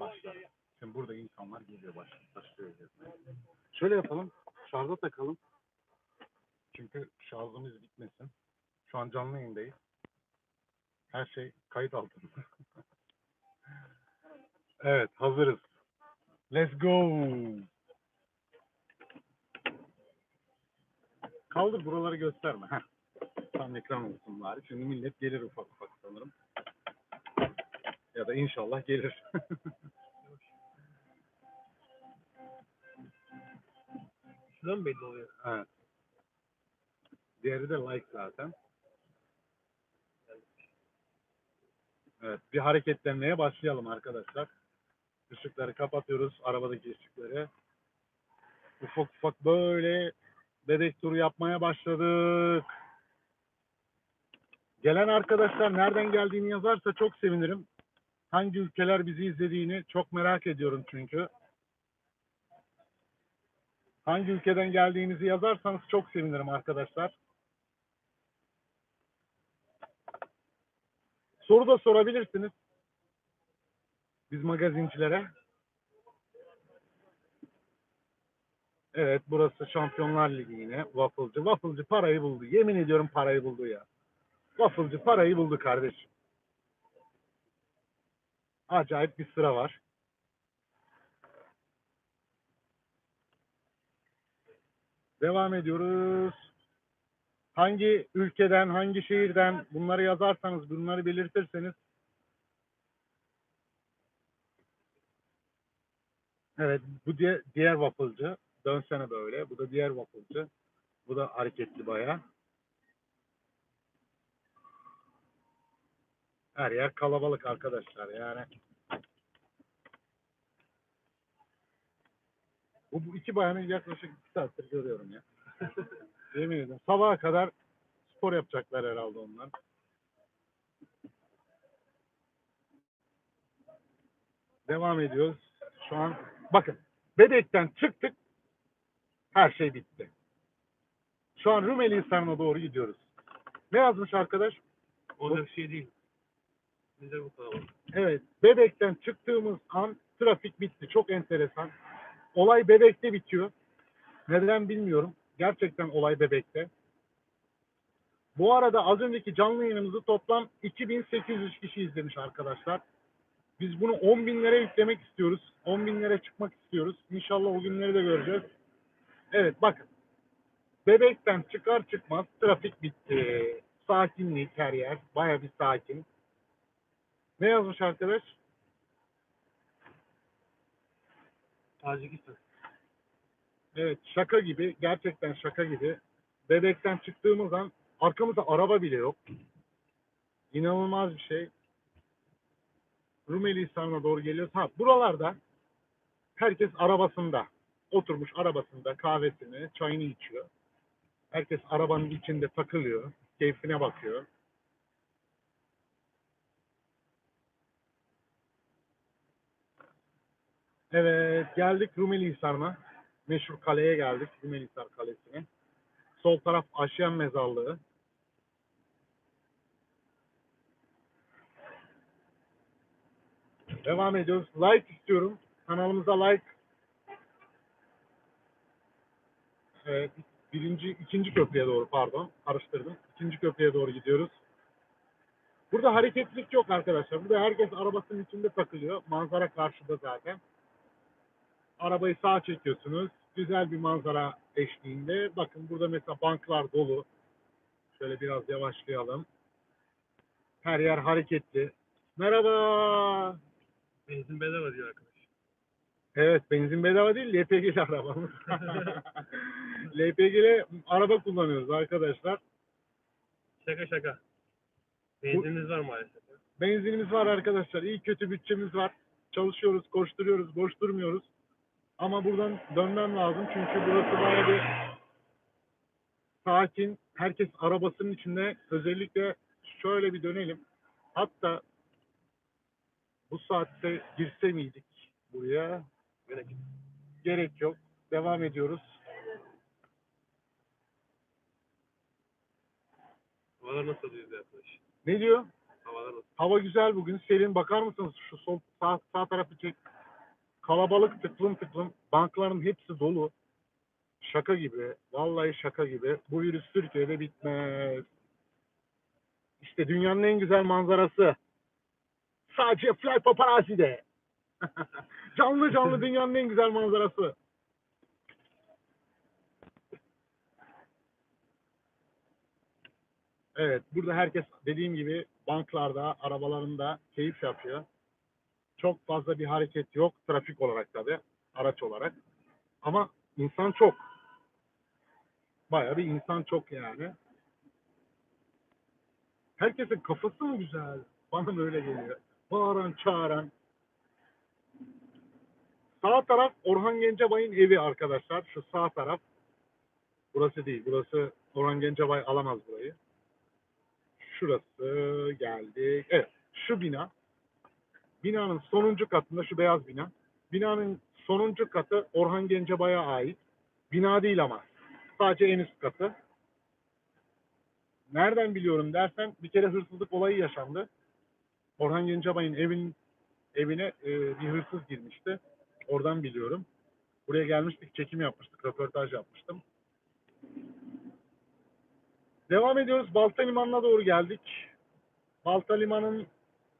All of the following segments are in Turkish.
başlar. Şimdi burada insanlar geliyor başlıyor. Şöyle yapalım. Şarja takalım. Çünkü şarjımız bitmesin. Şu an canlı yayındayız. Her şey kayıt altında. evet hazırız. Let's go. Kaldır buraları gösterme. Heh. Tam ekran olsun bari. Şimdi millet gelir ufak ufak sanırım. Ya da inşallah gelir. Şuradan mı belli oluyor? evet. Diğeri de like zaten. Evet, bir hareketlenmeye başlayalım arkadaşlar. Işıkları kapatıyoruz, arabadaki ışıkları. Ufak ufak böyle bebek turu yapmaya başladık. Gelen arkadaşlar nereden geldiğini yazarsa çok sevinirim. Hangi ülkeler bizi izlediğini çok merak ediyorum çünkü. Hangi ülkeden geldiğinizi yazarsanız çok sevinirim arkadaşlar. Soru da sorabilirsiniz. Biz magazincilere. Evet burası Şampiyonlar Ligi yine. Waffle'cı. Waffle'cı parayı buldu. Yemin ediyorum parayı buldu ya. Waffle'cı parayı buldu kardeşim. Acayip bir sıra var. Devam ediyoruz. Hangi ülkeden, hangi şehirden bunları yazarsanız, bunları belirtirseniz Evet, bu diğer, diğer waffle'cı. Dönsene böyle. Bu da diğer waffle'cı. Bu da hareketli bayağı. Her yer kalabalık arkadaşlar yani. Bu, bu iki bayanı yaklaşık iki saattir görüyorum ya. Yemin ederim. Sabaha kadar spor yapacaklar herhalde onlar. Devam ediyoruz. Şu an bakın Bebek'ten çıktık. Her şey bitti. Şu an Rumeli Hisarı'na doğru gidiyoruz. Ne yazmış arkadaş? Olacak şey değil. Nedir bu kalabalık? Evet, Bebek'ten çıktığımız an trafik bitti. Çok enteresan. Olay Bebek'te bitiyor. Neden bilmiyorum. Gerçekten olay Bebek'te. Bu arada az önceki canlı yayınımızı toplam 2800 kişi izlemiş arkadaşlar. Biz bunu 10 binlere yüklemek istiyoruz. 10 binlere çıkmak istiyoruz. İnşallah o günleri de göreceğiz. Evet bakın. Bebek'ten çıkar çıkmaz trafik bitti. Sakinlik her yer. Baya bir sakin. Ne yazmış arkadaş? Tacikistan. Evet şaka gibi. Gerçekten şaka gibi. Bebekten çıktığımız an arkamızda araba bile yok. İnanılmaz bir şey. Rumeli Hisarı'na doğru geliyoruz. Ha buralarda herkes arabasında. Oturmuş arabasında kahvesini, çayını içiyor. Herkes arabanın içinde takılıyor. Keyfine bakıyor. Evet geldik Rumeli Hisarı'na. Meşhur kaleye geldik. Rumeli Hisar Kalesi'ne. Sol taraf Aşiyan Mezarlığı. Devam ediyoruz. Like istiyorum. Kanalımıza like. Evet, birinci, ikinci köprüye doğru pardon. Karıştırdım. İkinci köprüye doğru gidiyoruz. Burada hareketlilik yok arkadaşlar. Burada herkes arabasının içinde takılıyor. Manzara karşıda zaten. Arabayı sağa çekiyorsunuz. Güzel bir manzara eşliğinde. Bakın burada mesela banklar dolu. Şöyle biraz yavaşlayalım. Her yer hareketli. Merhaba. Benzin bedava diyor arkadaş. Evet benzin bedava değil LPG'li arabamız. LPG'li araba kullanıyoruz arkadaşlar. Şaka şaka. Benzininiz var maalesef. Benzinimiz var arkadaşlar. İyi kötü bütçemiz var. Çalışıyoruz, koşturuyoruz, boş durmuyoruz. Ama buradan dönmem lazım çünkü burası bayağı bir sakin. Herkes arabasının içinde. Özellikle şöyle bir dönelim. Hatta bu saatte girse miydik buraya? Gerek. Gerek yok. Devam ediyoruz. Havalar nasıl diyor arkadaş? Ne diyor? Havalar ısındı. Hava güzel bugün. Serin bakar mısınız? Şu sol sağ, sağ tarafı çek. Kalabalık tıklım tıklım. Bankların hepsi dolu. Şaka gibi. Vallahi şaka gibi. Bu virüs Türkiye'de bitmez. İşte dünyanın en güzel manzarası. Sadece Fly Paparazzi'de. canlı canlı dünyanın en güzel manzarası. Evet, burada herkes dediğim gibi banklarda, arabalarında keyif yapıyor. Çok fazla bir hareket yok, trafik olarak tabii, araç olarak. Ama insan çok. Bayağı bir insan çok yani. Herkesin kafası mı güzel? Bana böyle geliyor. Bağıran, çağıran. Sağ taraf Orhan Gencebay'ın evi arkadaşlar. Şu sağ taraf. Burası değil. Burası Orhan Gencebay alamaz burayı. Şurası geldik. Evet. Şu bina. Binanın sonuncu katında şu beyaz bina. Binanın sonuncu katı Orhan Gencebay'a ait. Bina değil ama. Sadece en üst katı. Nereden biliyorum dersen bir kere hırsızlık olayı yaşandı. Orhan Gencebay'ın evin evine e, bir hırsız girmişti. Oradan biliyorum. Buraya gelmiştik, çekim yapmıştık, röportaj yapmıştım. Devam ediyoruz. Balta Limanı'na doğru geldik. Balta Limanı'nın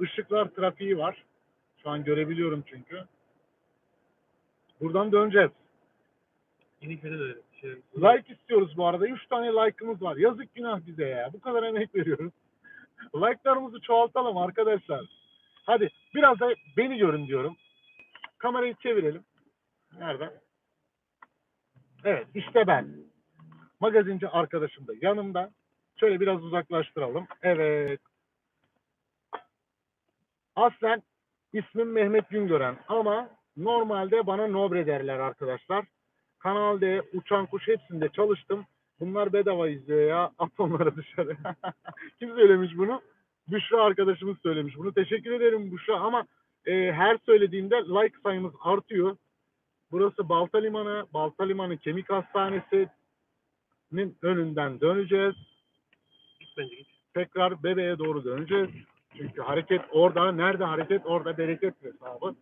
ışıklar trafiği var. Şu an görebiliyorum çünkü. Buradan döneceğiz. İnikleri de şey, Like istiyoruz bu arada. 3 tane like'ımız var. Yazık günah bize ya. Bu kadar emek veriyoruz. Like'larımızı çoğaltalım arkadaşlar. Hadi biraz da beni görün diyorum. Kamerayı çevirelim. Nereden? Evet işte ben. Magazinci arkadaşım da yanımda. Şöyle biraz uzaklaştıralım. Evet. Aslen ismim Mehmet Güngören ama normalde bana Nobre derler arkadaşlar. Kanal D, Uçan Kuş hepsinde çalıştım. Bunlar bedava izliyor ya. At onları dışarı. Kim söylemiş bunu? Büşra arkadaşımız söylemiş bunu. Teşekkür ederim Büşra ama e, her söylediğimde like sayımız artıyor. Burası Balta Limanı. Balta Limanı Kemik Hastanesi'nin önünden döneceğiz. git bence git. Tekrar bebeğe doğru döneceğiz. Çünkü hareket orada. Nerede hareket orada bereket hesabı.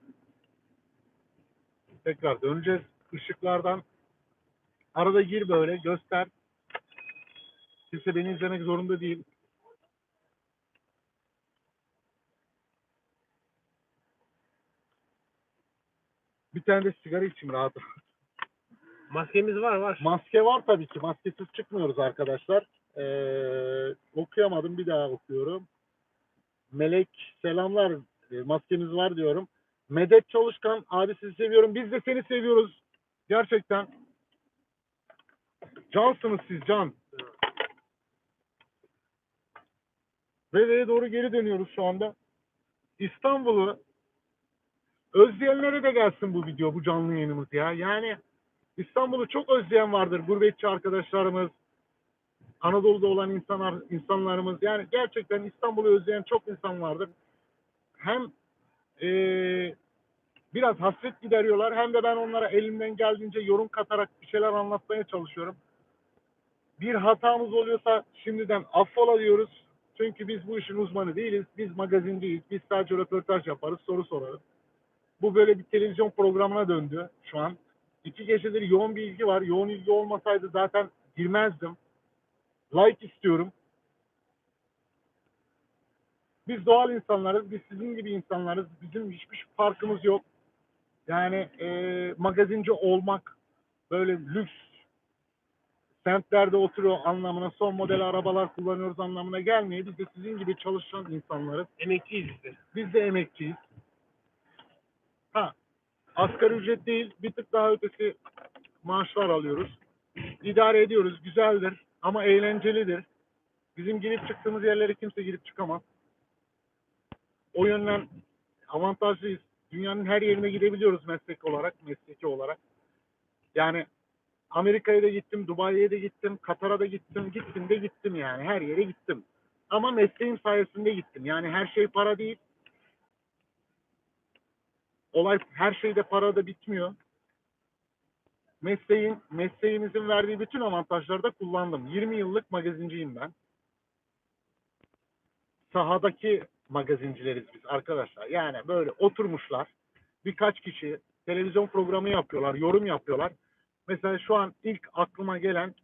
Tekrar döneceğiz. Işıklardan arada gir böyle göster. Kimse beni izlemek zorunda değil. Bir tane de sigara içeyim rahat. Maskemiz var var. Maske var tabii ki. Maskesiz çıkmıyoruz arkadaşlar. Ee, okuyamadım bir daha okuyorum. Melek selamlar. Ee, maskemiz var diyorum. Medet Çalışkan abi sizi seviyorum. Biz de seni seviyoruz. Gerçekten. Cansınız siz can. Bebeğe doğru geri dönüyoruz şu anda. İstanbul'u özleyenlere de gelsin bu video, bu canlı yayınımız ya. Yani İstanbul'u çok özleyen vardır. Gurbetçi arkadaşlarımız, Anadolu'da olan insanlar, insanlarımız. Yani gerçekten İstanbul'u özleyen çok insan vardır. Hem eee, biraz hasret gideriyorlar hem de ben onlara elimden geldiğince yorum katarak bir şeyler anlatmaya çalışıyorum. Bir hatamız oluyorsa şimdiden affola diyoruz. Çünkü biz bu işin uzmanı değiliz. Biz magazinciyiz. Biz sadece röportaj yaparız, soru sorarız. Bu böyle bir televizyon programına döndü şu an. İki gecedir yoğun bir ilgi var. Yoğun ilgi olmasaydı zaten girmezdim. Like istiyorum. Biz doğal insanlarız. Biz sizin gibi insanlarız. Bizim hiçbir farkımız yok. Yani e, magazinci olmak böyle lüks semtlerde oturuyor anlamına son model arabalar kullanıyoruz anlamına gelmiyor. Biz de sizin gibi çalışan insanlarız. Emekliyiz işte. Biz de emekçiyiz. Ha, asgari ücret değil, bir tık daha ötesi maaşlar alıyoruz. İdare ediyoruz, güzeldir ama eğlencelidir. Bizim girip çıktığımız yerlere kimse girip çıkamaz. O yönden avantajlıyız. Dünyanın her yerine gidebiliyoruz meslek olarak, mesleki olarak. Yani Amerika'ya da gittim, Dubai'ye de gittim, Katar'a da gittim, gittim de gittim yani her yere gittim. Ama mesleğim sayesinde gittim. Yani her şey para değil. Olay her şeyde parada bitmiyor. Mesleğin, mesleğimizin verdiği bütün avantajları da kullandım. 20 yıllık magazinciyim ben. Sahadaki magazincileriz biz arkadaşlar. Yani böyle oturmuşlar birkaç kişi televizyon programı yapıyorlar, yorum yapıyorlar. Mesela şu an ilk aklıma gelen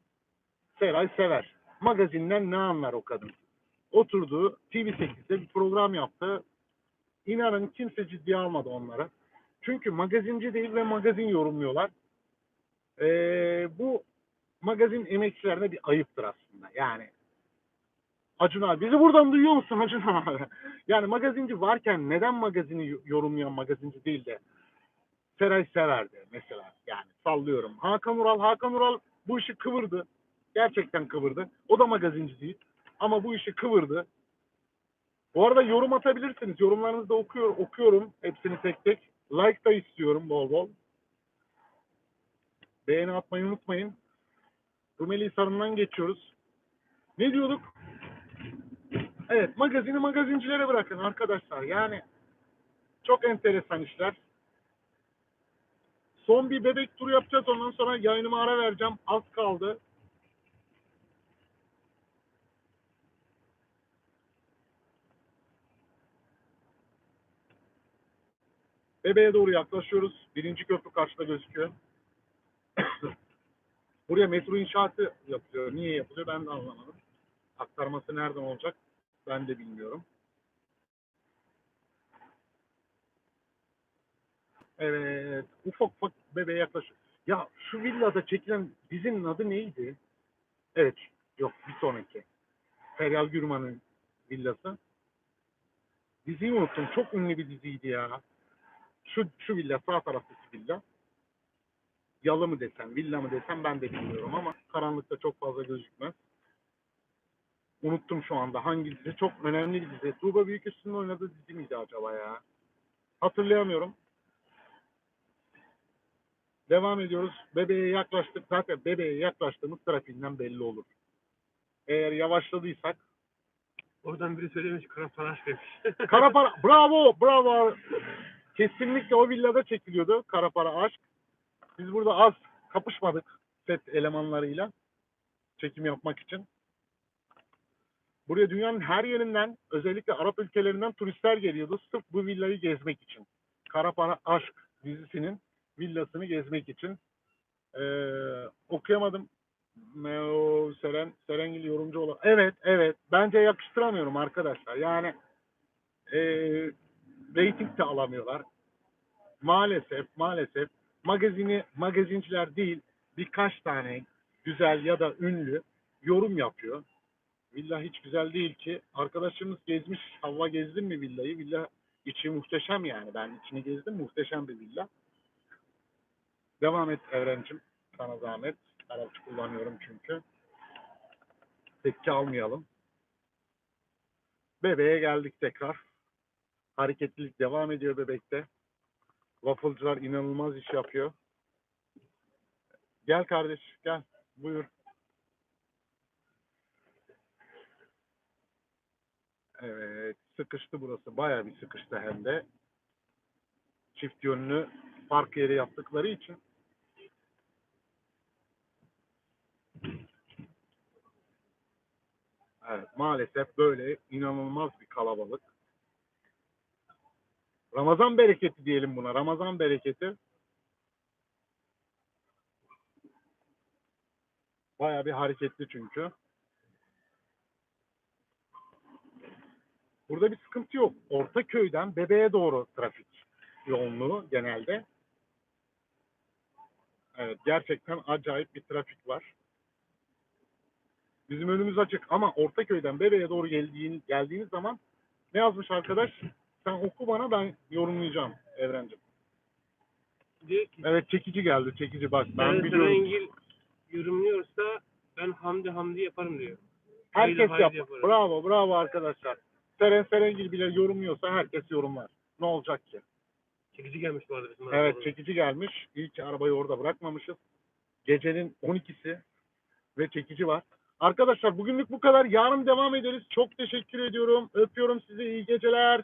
Seray Sever. Magazinden ne anlar o kadın? Oturdu TV8'de bir program yaptı. İnanın kimse ciddiye almadı onları. Çünkü magazinci değil ve magazin yorumluyorlar. Ee, bu magazin emekçilerine bir ayıptır aslında. Yani Acun abi bizi buradan duyuyor musun Acun abi? Yani magazinci varken neden magazini yo- yorumlayan magazinci değil de Seray Sever'di mesela. Yani sallıyorum. Hakan Ural, Hakan Ural bu işi kıvırdı. Gerçekten kıvırdı. O da magazinci değil. Ama bu işi kıvırdı. Bu arada yorum atabilirsiniz. Yorumlarınızı da okuyor, okuyorum. Hepsini tek tek. Like da istiyorum bol bol. Beğeni atmayı unutmayın. Rumeli Hisarı'ndan geçiyoruz. Ne diyorduk? Evet, magazini magazincilere bırakın arkadaşlar. Yani çok enteresan işler. Son bir bebek turu yapacağız. Ondan sonra yayınıma ara vereceğim. Az kaldı. Bebeğe doğru yaklaşıyoruz. Birinci köprü karşıda gözüküyor. Buraya metro inşaatı yapılıyor. Niye yapılıyor ben de anlamadım. Aktarması nereden olacak ben de bilmiyorum. Evet, ufak ufak bebeğe yaklaşıyor. Ya şu villada çekilen dizinin adı neydi? Evet, yok bir sonraki. Feryal Gürman'ın villası. Diziyi unuttum. Çok ünlü bir diziydi ya. Şu, şu villa, sağ taraftaki villa. Yalı mı desem, villa mı desem ben de bilmiyorum ama karanlıkta çok fazla gözükmez. Unuttum şu anda hangi dizi. Çok önemli bir dizi. Tuğba Büyüküstü'nün oynadığı dizi miydi acaba ya? Hatırlayamıyorum. Devam ediyoruz. Bebeğe yaklaştık. Zaten bebeğe yaklaştığımız trafiğinden belli olur. Eğer yavaşladıysak Oradan biri söylemiş kara para aşk demiş. Kara para, bravo, bravo. Kesinlikle o villada çekiliyordu Kara Para Aşk. Biz burada az kapışmadık set elemanlarıyla çekim yapmak için. Buraya dünyanın her yerinden, özellikle Arap ülkelerinden turistler geliyordu sırf bu villayı gezmek için. Kara Para Aşk dizisinin villasını gezmek için. Ee, okuyamadım. Meo Seren, Serengil yorumcu olan. Evet, evet. Bence yakıştıramıyorum arkadaşlar. Yani e, reyting de alamıyorlar. Maalesef, maalesef magazini magazinciler değil birkaç tane güzel ya da ünlü yorum yapıyor. Villa hiç güzel değil ki. Arkadaşımız gezmiş. Havva gezdin mi villayı? Villa içi muhteşem yani. Ben içini gezdim. Muhteşem bir villa. Devam et Evrencim. Sana zahmet. Araç kullanıyorum çünkü. Tekke almayalım. Bebeğe geldik tekrar. Hareketlilik devam ediyor bebekte. Wafflecılar inanılmaz iş yapıyor. Gel kardeş gel. Buyur. Evet sıkıştı burası. Bayağı bir sıkıştı hem de. Çift yönlü park yeri yaptıkları için. Evet maalesef böyle inanılmaz bir kalabalık. Ramazan bereketi diyelim buna. Ramazan bereketi. Bayağı bir hareketli çünkü. Burada bir sıkıntı yok. Ortaköy'den bebeğe doğru trafik yoğunluğu genelde. Evet gerçekten acayip bir trafik var. Bizim önümüz açık ama Ortaköy'den bebeğe doğru geldiğin, geldiğiniz zaman ne yazmış arkadaş? Sen oku bana ben yorumlayacağım Evrencim. Diyor ki Evet çekici geldi çekici bak ben ben biliyorum. Serengil yorumluyorsa ben Hamdi Hamdi yaparım diyor. Herkes haydi yap. yaparım. Bravo bravo arkadaşlar. Seren Serengil bile yorumluyorsa herkes yorumlar. Ne olacak ki? Çekici gelmiş bu arada bizim Evet çekici gelmiş. İyi ki arabayı orada bırakmamışız. Gecenin 12'si ve çekici var. Arkadaşlar bugünlük bu kadar. Yarın devam ederiz. Çok teşekkür ediyorum. Öpüyorum sizi. İyi geceler.